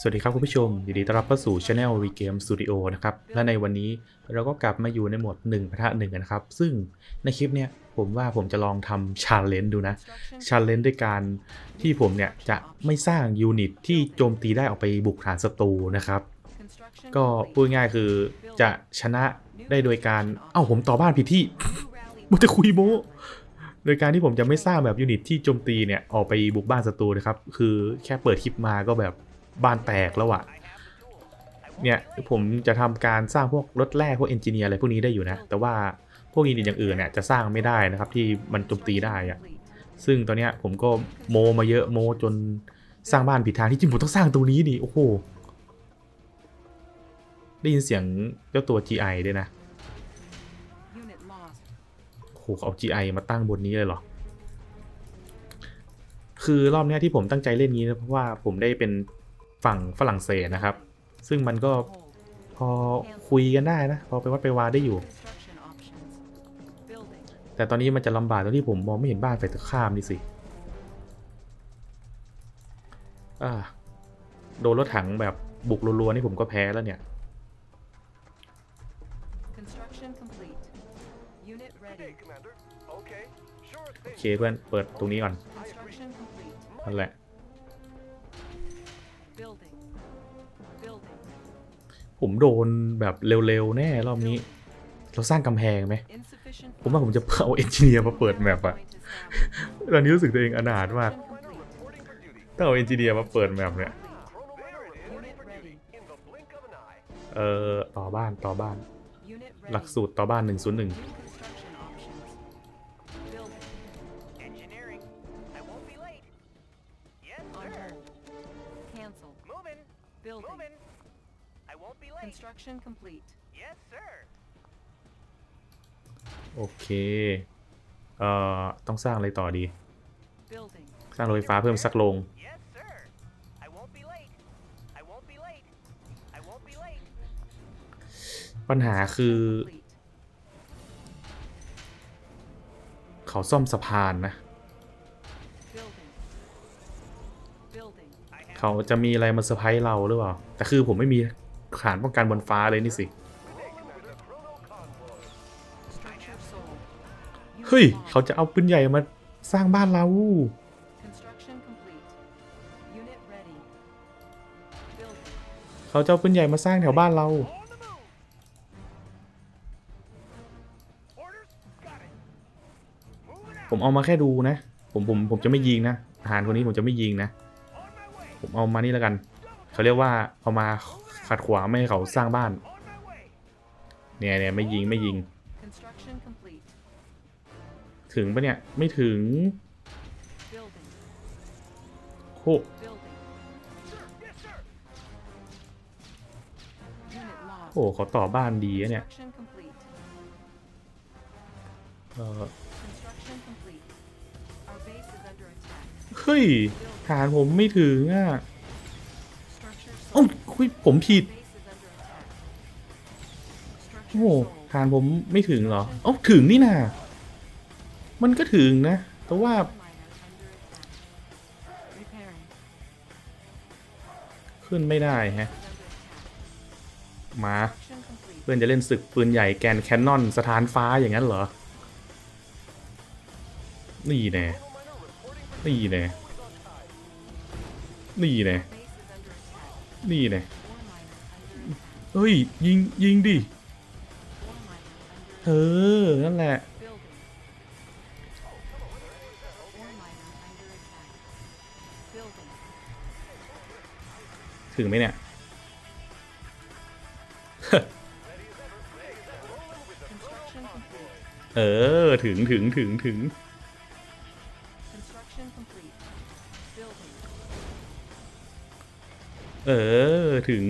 สวัสดีครับคุณผู้ชม ยินดีต้อนรับเข้าสู่ช anel V Game Studio นะครับ และในวันนี้เราก็กลับมาอยู่ในหมวด1ประทะ1นะครับ ซึ่งในคลิปเนี้ยผมว่าผมจะลองทำชาเลนจ์ดูนะชาเลนจ์ด้วยการที่ผมเนี่ยจะไม่สร้างยูนิตที่โจมตีได้ออกไปบุกฐานศัตรูนะครับ ก็พูดง่ายคือจะชนะได้โดยการเอ้าผมต่อบ้านผิดที่มุตะคุยโมโดยการที่ผมจะไม่สร้างแบบยูนิตที่โจมตีเนี่ยออกไปบุกบ้านศัตรูนะครับ คือแค่เปิดคลิปมาก็แบบ บ้านแตกแล้วอะเนี่ยผมจะทำการสร้างพวกรถแร่พวกเอนจิเนียร์อะไรพวกนี้ได้อยู่นะ แต่ว่าพวกยูนิตอย่างอื่นเนี่ยจะสร้างไม่ได้นะครับที่มันโจมตีได้อะซึ่งตอนเนี้ยผมก็โมมาเยอะโมจนสร้างบ้านผิดทางที่จริงผมต้องสร้างตรงนี้ดิโอ้โหได้ยินเสียงเจ้าตัว GI ด้วยนะโอ้โหเขาเอา GI มาตั้งบนนี้เลยเหรอ คือรอบเนี้ยที่ผมตั้งใจเล่นงี้นะเพราะว่าผมได้เป็น ฝั่งฝรั่งเศสนะครับ ซึ่งมันก็ Hold. พอคุยกันได้นะ พอไปวัดไปวาได้อยู่ Construction options. Building. แต่ตอนนี้มันจะลำบากตรงที่ผมมองไม่เห็นบ้านฝ่ายตรงข้ามนี่สิอ่าโดนรถถังแบบบุกรัวๆนี่ผมก็แพ้แล้วเนี่ย Construction complete. Unit ready. Commander. Okay. Sure โอ thing. เคเพื่อนเปิดตรงนี้ก่อน Construction complete. นั่นแหละ ผมโดนแบบเร็วๆ แน่รอบนี้ เราสร้างกำแพงไหม ผมว่าผมจะเอาเอนจิเนียร์มาเปิดแมปอะตอนนี้รู้สึกตัวเองอนาถมากต้องเอาเอนจิเนียร์มาเปิดแมปเนี่ย เอ่อ ต่อบ้านต่อบ้าน หลักสูตรต่อบ้าน 101 Construction complete. Yes, sir. โอเค เอ่อ ต้องสร้างอะไรต่อดี Building. สร้างโรงไฟฟ้าเพิ่มสักโรง Yes, sir. I won't be late. I won't be late. I won't be late. ปัญหาคือ Complete. เขาซ่อมสะพานนะ Building. Building. I have เขาจะมีอะไรมาเซอร์ไพรส์เราหรือเปล่า แต่คือผมไม่มี ฐานป้องกันบนฟ้าเลยนี่สิ Commander. Chrono convoy. Structure sold. Unit เฮ้ย lost. เขาจะเอาปืนใหญ่มาสร้างบ้านเรา Construction complete. Unit ready. Building. เขาจะเอาปืนใหญ่มาสร้างแถวบ้านเรา On the move. Orders. Got it. Moving out. ผมเอามาแค่ดูนะ ผมผมผมจะไม่ยิงนะทหารคนนี้ผมจะไม่ยิงนะ On my way. ผมเอามานี่แล้วกัน เขาเรียกว่าเอามา ขัดขวางไม่ให้เขาสร้างบ้าน On my way. เนี่ยเนี่ยไม่ยิงไม่ยิง Construction complete. ถึงปะเนี่ย ไม่ถึง Building. โค Building. Sir. Yes, sir. Unit lost. โอ้เขาต่อบ้านดีอะเนี่ย Construction complete. เออ Construction complete. Our base is under attack. เฮ้ยฐานผมไม่ถึงอะ คุยผมผิด โอ้โห sold. ฐานผมไม่ถึงเหรอเอ้าถึงนี่นามันก็ถึงนะ แต่ว่า ขึ้นไม่ได้ฮะ มา เพื่อนจะเล่นศึกปืนใหญ่แกนแคนนอนสถานฟ้าอย่างนั้นเหรอ นี่แน่นี่แน่นี่แน่ นี่เนี่ยเฮ้ยยิงยิงดิเออนั่นแหละ ถึงไหมเนี่ยเออ ถึงถึงถึงถึง เออ ถึง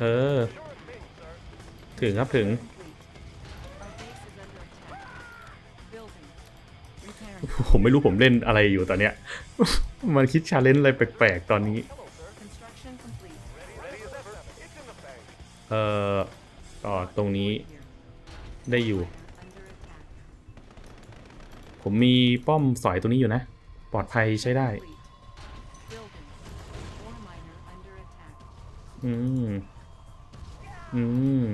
เออ ถึงครับถึงผมไม่รู้ผมเล่นอะไรอยู่ตอนเนี้ย มันคิดชาเลนจ์อะไรแปลกๆ ตอนนี้ ได้อยู่ ผมมีป้อมสอยตรงนี้อยู่นะ ปลอดภัยใช้ได้ อืม อืม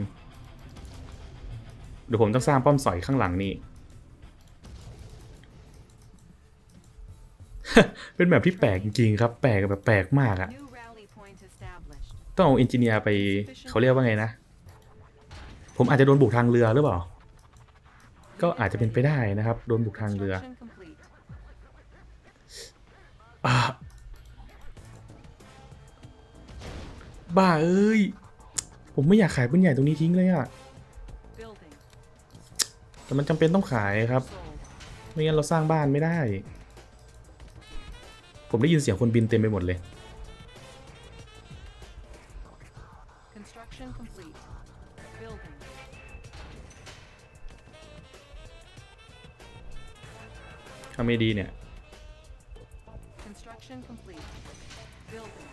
เดี๋ยวผมต้องสร้างป้อมสอยข้างหลังนี่ เป็นแบบที่แปลกจริงๆครับ แปลกแบบแปลกมากอะต้องเอาเอนจิเนียร์ไปเขาเรียกว่าไงนะ ผมอาจจะโดนบุกทางเรือหรือเปล่า ก็อาจจะเป็นไปได้นะครับ โดนบุกทางเรือ Construction complete. อะบ้าเอ้ย ผมไม่อยากขายปืนใหญ่ตรงนี้ทิ้งเลยอะ Building. แต่มันจำเป็นต้องขายครับ Sold. ไม่งั้นเราสร้างบ้านไม่ได้ ผมได้ยินเสียงคนบินเต็มไปหมดเลย ทำไม่ดีเนี่ย Construction complete. Building.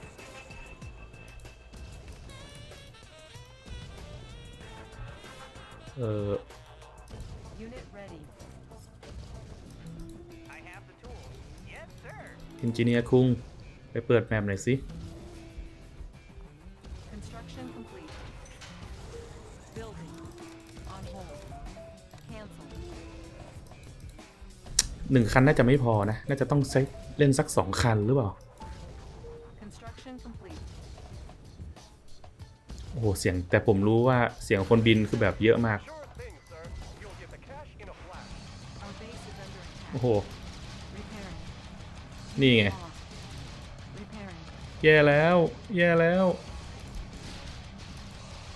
เออ Unit ready. I have the tools. Yes, sir. เอนจิเนียร์คุง ไปเปิดแมปหน่อยสิ หนึ่งคันน่าจะไม่พอนะ น่าจะต้องใช้เล่นสักสองคันหรือเปล่า Construction complete. โอ้โห เสียงแต่ผมรู้ว่าเสียงคนบินคือแบบเยอะมาก Sure thing, sir. You'll get the cash in a flash. Our base is under attack. โอ้โห Repairing. นี่ไง Lost. Repairing. แย่แล้ว แย่แล้ว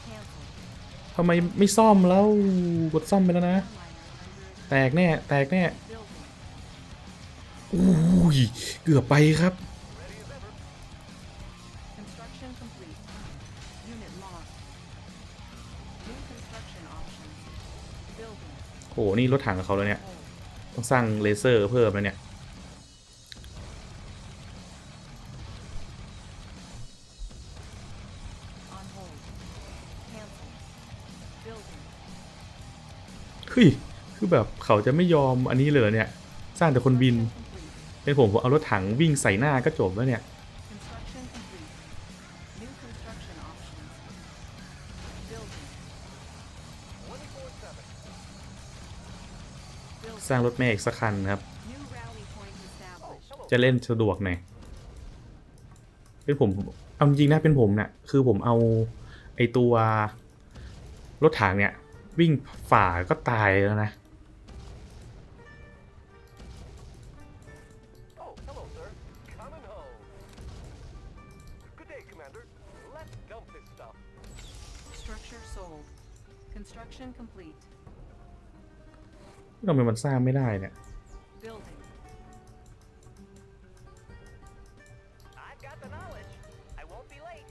Cancel. ทำไมไม่ซ่อมแล้ว กดซ่อมไปแล้วนะ Ore miner under attack. แตกแน่ แตกแน่ Building. อุ้ยเกือบไปครับ Construction complete. Unit lost. New construction options. Building. โหนี่รถถังกับเขาแล้วเนี่ย Hold. ต้องสร้างเลเซอร์เพิ่มแล้วเนี่ย On hold. Cancel. Building. เฮ้ย คือแบบเขาจะไม่ยอมอันนี้เลยเหรอเนี่ย สร้างแต่คนบิน Construction complete. เป็นผมผมเอารถถังวิ่งใส่หน้าก็จบแล้วเนี่ยสร้างรถแม่อีกสักคันครับ จะเล่นสะดวกหน่อยเป็นผมเอาจริงนะเป็นผมเนะ่ะคือผมเอาไอตัวรถถังเนี่ย วิ่งฝ่าก็ตายแล้วนะ Construction complete. ทำไมมันสร้างไม่ได้เนี่ย Building. I've got the knowledge. I won't be late.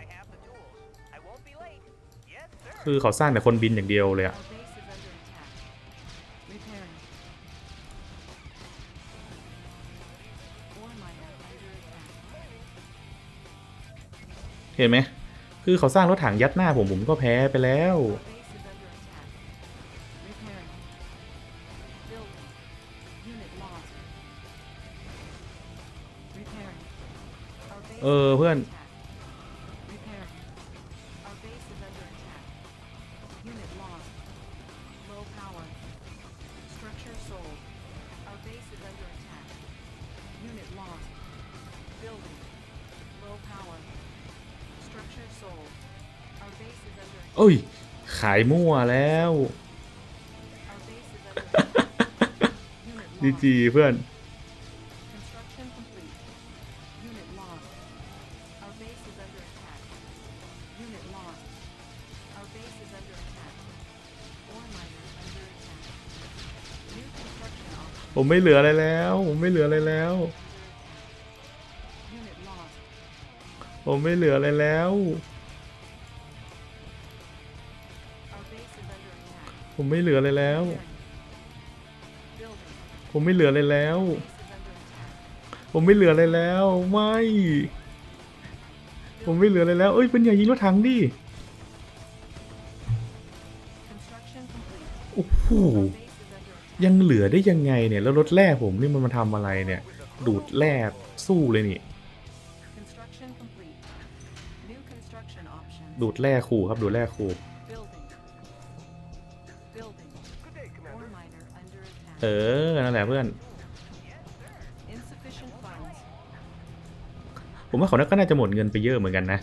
I have the tools. I won't be late. Yes, sir. คือเขาสร้างแต่คนบินอย่างเดียวเลยอะ Our base is under attack. Repairing. Ore miner under attack. เห็นไหม คือเขาสร้างรถถังยัดหน้าผมผมก็แพ้ไปแล้ว เออเพื่อน โอ้ย ขายมั่วแล้วดีจีเพื่อน ผมไม่เหลืออะไรแล้ว ผมไม่เหลืออะไรแล้ว ผมไม่เหลืออะไรแล้ว ผมไม่เหลืออะไรแล้ว ผมไม่เหลืออะไรแล้ว ผมไม่เหลืออะไรแล้ว ไม่ ผมไม่เหลืออะไรแล้ว เอ้ยเป็นอย่ายิงรถถังดิ โอ้โห ยังเหลือได้ยังไงเนี่ย แล้วรถแร่ผมนี่มันมาทำอะไรเนี่ย ดูดแร่สู้เลยนี่ ดูดแร่ขู่ครับดูดแร่ขู่เออ นั่นแหละเพื่อน ผมว่าเขาก็น่าจะหมดเงินไปเยอะเหมือนกันนะ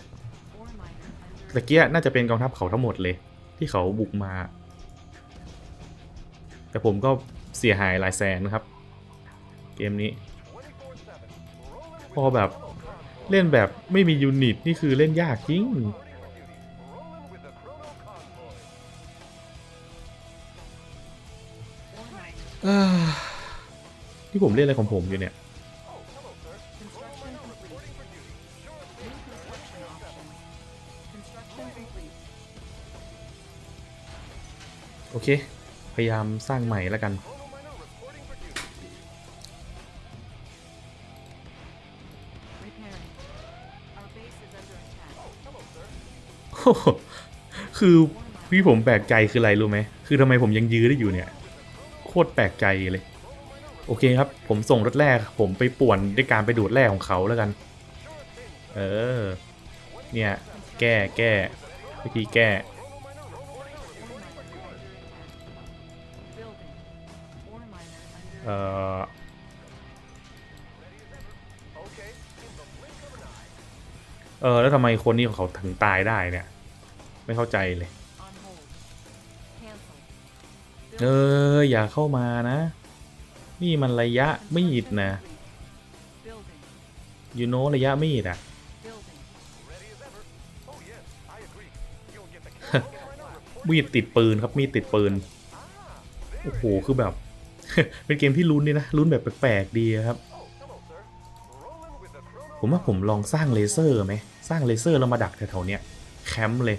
ตะเกียน่าจะเป็นกองทัพเขาทั้งหมดเลย ที่เขาบุกมา แต่ผมก็เสียหายหลายแสนนะครับ เกมนี้ พอแบบเล่นแบบไม่มียูนิต นี่คือเล่นยากจริง ที่ผมเรียกอะไรของผมอยู่เนี่ย โอเค พยายามสร้างใหม่แล้วกัน คือพี่ผมแปลกใจคืออะไรรู้ไหม คือทำไมผมยังยื้อได้อยู่เนี่ย ตรแปลกใจเลย โอเคครับ ผมส่งรถแรก ผมไปป่วนด้วยการไปดูดแร่ของเขาแล้วกัน เออ เนี่ย แก้แก้วิธีแก้ เอ่อเออแล้วทำไมคนนี้ของเขาถึงตายได้เนี่ย ไม่เข้าใจเลย เออ อย่าเข้ามานะ นี่มันระยะมีดนะยูโนระยะมีดอะมีดติดปืนครับมีดติดปืน โอ้โห คือแบบ เป็นเกมที่ลุ้นนี่นะลุ้นแบบแปลกๆดีครับ ผมว่าผมลองสร้างเลเซอร์ไหมสร้างเลเซอร์แล้วมาดักแถวๆเนี้ยแคมป์เลย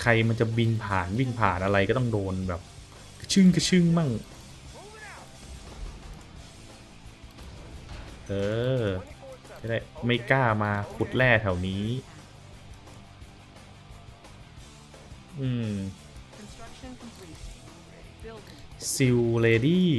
ใครมันจะบินผ่านวิ่งผ่านอะไรก็ต้องโดนแบบ ชึ่งกระชึ่งมั่ง เออไม่ได้ไม่กล้ามาขุดแร่แถวนี้ อืมซิลเลดี้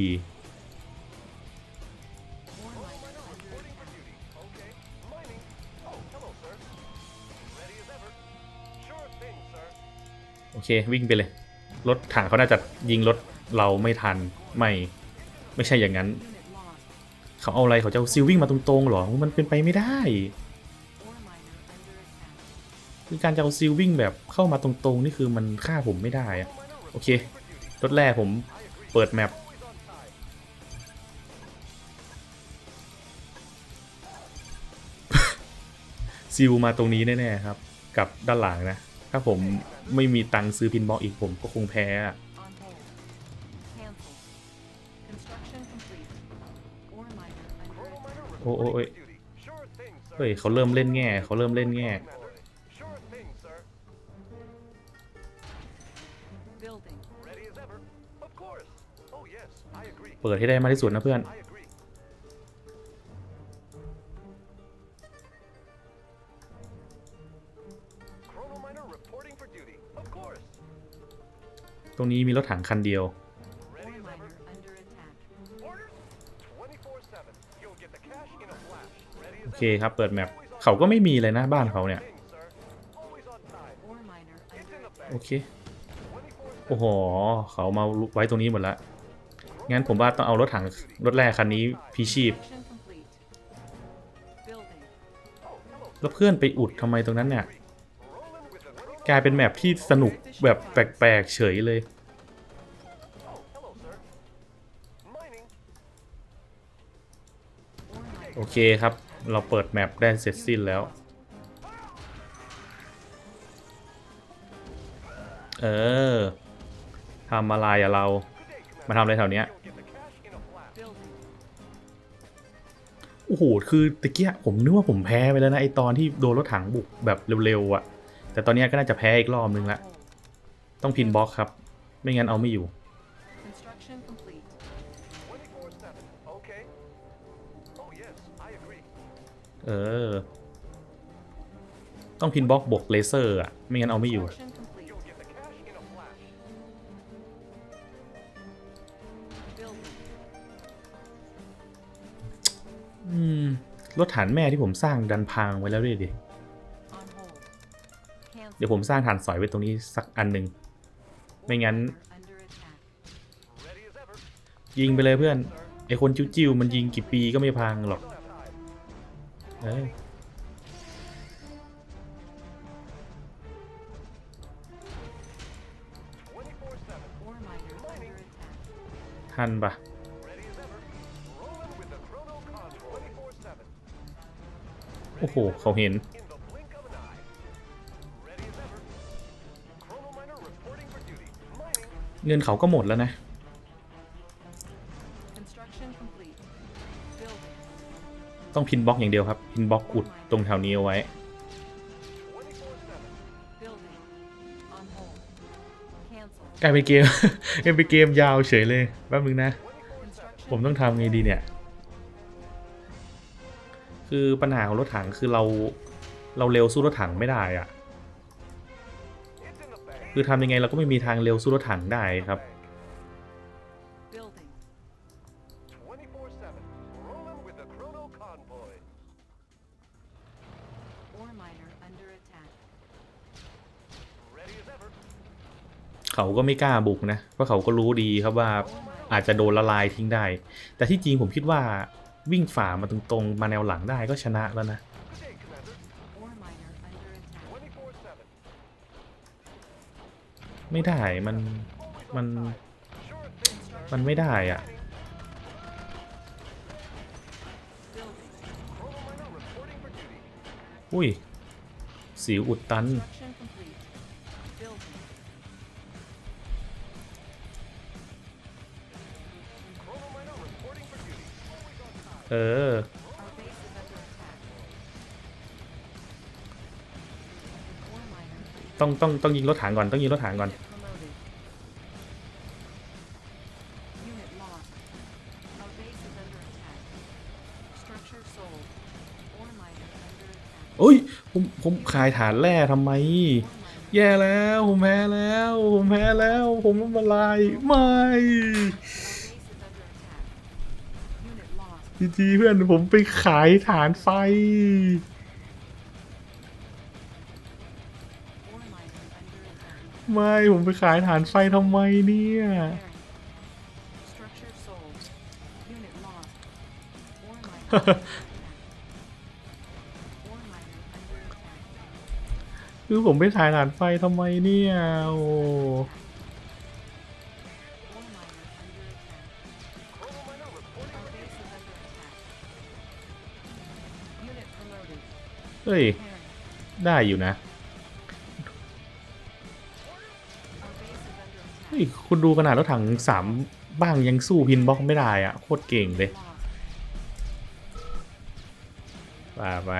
โอเค วิ่งไปเลย รถถังเขาน่าจะยิงรถเราไม่ทันไม่ไม่ใช่อย่างนั้น เขาเอาอะไรเขาจะซิลวิ่งมาตรงๆหรอมันเป็นไปไม่ได้คือการจะเอาซิลวิ่งแบบเข้ามาตรงๆ นี่คือมันฆ่าผมไม่ได้อะโอเค รถแรกผมเปิดแมปซิลมาตรงนี้แน่ๆครับ กับด้านหลังนะ ถ้าผมไม่มีตังค์ซื้อพินบอลอีกผมก็คงแพ้โอ้โอ้ยเฮ้ยเขาเริ่มเล่นแง่เขาเริ่มเล่นแง่เปิดให้ได้มากที่สุดนะเพื่อน รงนี้มีรถถังคันเดียว โอเคครับเปิดแมปเขาก็ไม่มีเลยนะบ้านเขาเนี่ย โอเค โอ้โห เขามาไว้ตรงนี้หมดละ งั้นผมว่าต้องเอารถถังรถแรกคันนี้พิชีพ แล้วเพื่อนไปอุดทำไมตรงนั้นเนี่ยกลายเป็นแมปที่สนุกแบบแปลกๆเฉยเลย เคครับ เราเปิดแมปได้เสร็จสิ้นแล้ว เออทำอะไรอะเรา มาทำอะไรแถวเนี้ยโอ้โห คือตะเกียผมนึกว่าผมแพ้ไปแล้วนะไอตอนที่โดนรถถังบุกแบบเร็วๆอะแต่ตอนนี้ก็น่าจะแพ้อีกรอบนึงละ ต้องพินบล็อกครับ ไม่งั้นเอาไม่อยู่ เออ ต้องพินบล็อกบวกเลเซอร์อะ ไม่งั้นเอาไม่อยู่อืมรถฐานแม่ที่ผมสร้างดันพังไว้แล้วด้วยดิ เดี๋ยวผมสร้างฐานสอยไว้ตรงนี้สักอันหนึ่ง ไม่งั้น ยิงไปเลยเพื่อน ไอคนจิ้วๆมันยิงกี่ปีก็ไม่พังหรอก เอ้ทันปะโอ้โห เขาเห็น เงินเขาก็หมดแล้วนะ ต้องพินบล็อกอย่างเดียวครับ พินบล็อกอุดตรงแถวนี้เอาไว้ กลายเป็นเกมกลายเป็นเกมยาวเฉยเลยแป๊บนึงนะ ผมต้องทำไงดีเนี่ย คือปัญหาของรถถังคือเราเราเร็วสู้รถถังไม่ได้อะคือทำยังไงเราก็ไม่มีทางเร็วสู้รถถังได้ครับ เขาก็ไม่กล้าบุกนะเพราะเขาก็รู้ดีครับว่าอาจจะโดนละลายทิ้งได้ แต่ที่จริงผมคิดว่าวิ่งฝ่ามาตรงๆ มาแนวหลังได้ก็ชนะแล้วนะ ไม่ได้มันมันมันไม่ได้อะอุ้ย สิวอุดตัน เออ Our base is under attack. Ore miner under ต้องต้องต้องยิงรถถังก่อนต้องยิงรถถังก่อน Unit promoted. Unit lost. Our base is under attack. Structure sold. Ore miner under attack. โอ้ย ผม ผมขายฐานแร่ทำไม Ore miner. แย่แล้ว ผมแพ้แล้ว ผมแพ้แล้ว ผมล้มละลาย ไม่ Our base is under attack. Unit lost. จีเพื่อนผมไปขายฐานไฟ ไม่ผมไปขายฐานไฟทำไมเนี่ย คือผมไปขายฐานไฟทำไมเนี่ย โอ้ เฮ้ย ได้อยู่นะ เฮ้ย คุณดูขนาดรถถังสามบ้างยังสู้พินบล็อกไม่ได้อะโคตรเก่งเลย Lost. ว่าไป